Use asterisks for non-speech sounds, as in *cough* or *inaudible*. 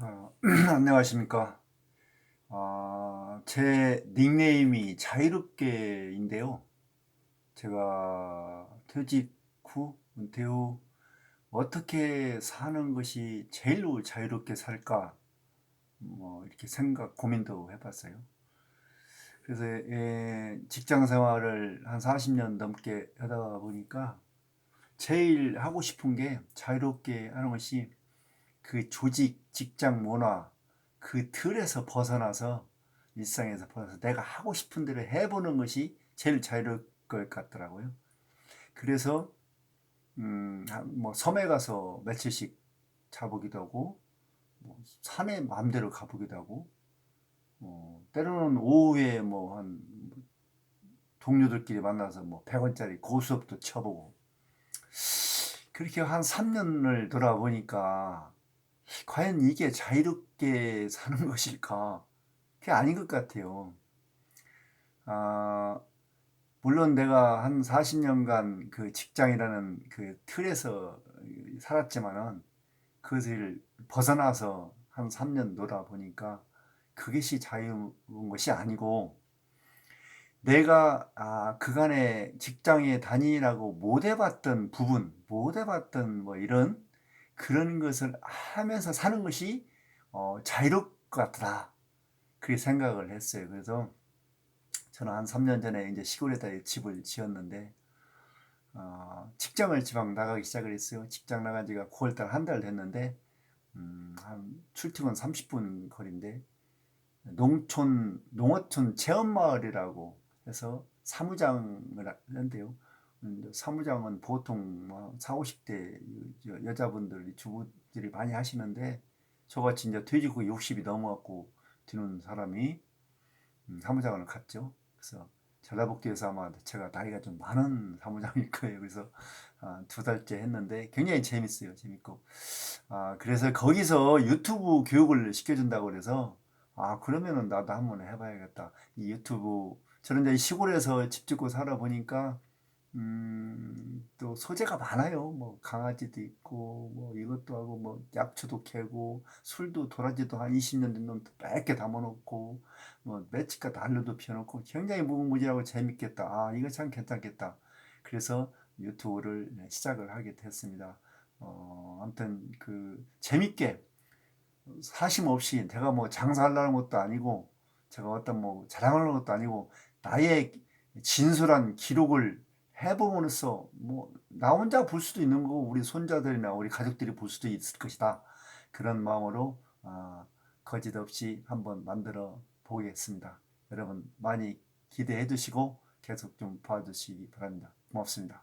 어, *clears throat* 안녕하십니까. 아, 제 닉네임이 자유롭게인데요. 제가 퇴직 후, 은퇴 후, 어떻게 사는 것이 제일로 자유롭게 살까, 뭐, 이렇게 생각, 고민도 해봤어요. 그래서, 예, 직장 생활을 한 40년 넘게 하다 보니까, 제일 하고 싶은 게 자유롭게 하는 것이 그 조직, 직장 문화, 그 틀에서 벗어나서 일상에서 벗어나서 내가 하고 싶은 대로 해보는 것이 제일 자유로울 것 같더라고요. 그래서 음, 한- 뭐 섬에 가서 며칠씩 자보기도 하고, 뭐 산에 마음대로 가보기도 하고, 뭐 때로는 오후에 뭐 한 동료들끼리 만나서 뭐 100원짜리 고수업도 쳐보고, 그렇게 한 3년을 돌아보니까 과연 이게 자유롭게 *laughs* 사는 것일까? 그게 아닌 것 같아요. 아, 물론 내가 한 40년간 그 직장이라는 그 틀에서 살았지만은 그것을 벗어나서 한 3년 놀아 보니까 그것이 자유로운 것이 아니고 내가 아, 그간의 직장에 다니라고 못 해봤던 부분, 못 해봤던 뭐 이런 그런 것을 하면서 사는 것이 어, 자유로울 것 같다. 그렇게 생각을 했어요. 그래서 저는 한 3년 전에 이제 시골에다 집을 지었는데 어, 직장을 지방 나가기 시작을 했어요. 직장 나간 지가 9월달 한 달 됐는데 음, 한 출퇴근 30분 거리인데 농촌 농어촌 체험마을이라고 해서 사무장을 하는데요. 음, 사무장은 보통 뭐 4, 50대 여- 여자분들, 주부들이 많이 하시는데 저같이 이제 퇴직 후 60이 넘어갖고 드는 사람이 음, 사무장을 갔죠. 그래서 전라북도에서 아마 제가 나이가 좀 많은 사무장일 거예요. 그래서 아, 두 달째 했는데 굉장히 재밌어요. 재밌고. 아, 그래서 거기서 유튜브 교육을 시켜준다고 그래서 아, 그러면은 나도 한번 해봐야겠다. 이 유튜브, 저는 이제 시골에서 집 짓고 살아보니까 음, 또 소재가 많아요. 뭐 강아지도 있고 뭐 이것도 하고 뭐 약초도 캐고 술도 도라지도 한 20년 된놈 뺏게 담아놓고 뭐 매치가 난로도 피워놓고 굉장히 무궁무진하고 재밌겠다. 아 이거 참 괜찮겠다. 그래서 유튜브를 시작을 하게 됐습니다. 어, 아무튼 그 재밌게 사심 없이 내가 뭐 장사하려는 것도 아니고 제가 어떤 뭐 자랑하려는 것도 아니고 나의 진솔한 기록을 해봄으로써 뭐나 혼자 볼 수도 있는 거고 우리 손자들이나 우리 가족들이 볼 수도 있을 것이다. 그런 마음으로 아, 거짓 없이 한번 만들어 보겠습니다. 여러분 많이 기대해 주시고 계속 좀 봐주시기 바랍니다. 고맙습니다.